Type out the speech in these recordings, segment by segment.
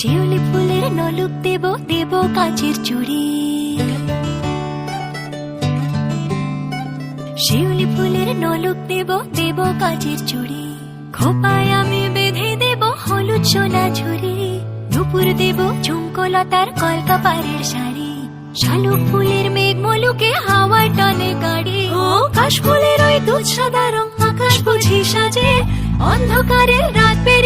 শিউলি ফুলের নলুক দেব দেব কাচের চুড়ি। শিউলি ফুলের নলুক দেব দেব কাচের চুড়ি। খোপায় আমি বেঁধে দেব হলুদ সোনা ঝুড়ি। দুপুর দেব ঝুমকলতার কলকা পাড়ের শাড়ি। শালুক ফুলের মেঘ মলুকে হাওয়ার টানে গাড়ি। ও, কাশ ফুলের ওই দুধ সাদা রং আকাশ বুঝি সাজে। অন্ধকারে রাত পেরে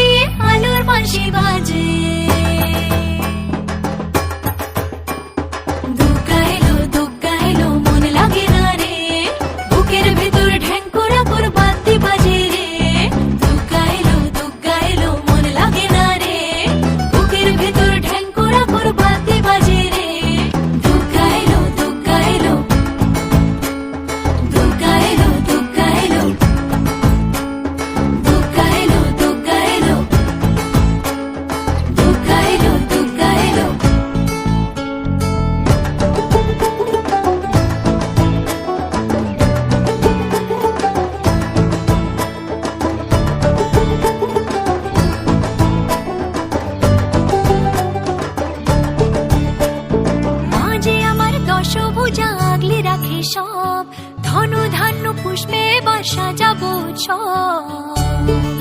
সব ধনু ধান্য পুষ্পে বর্ষা যাব সব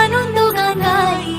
అనందుగా గాయి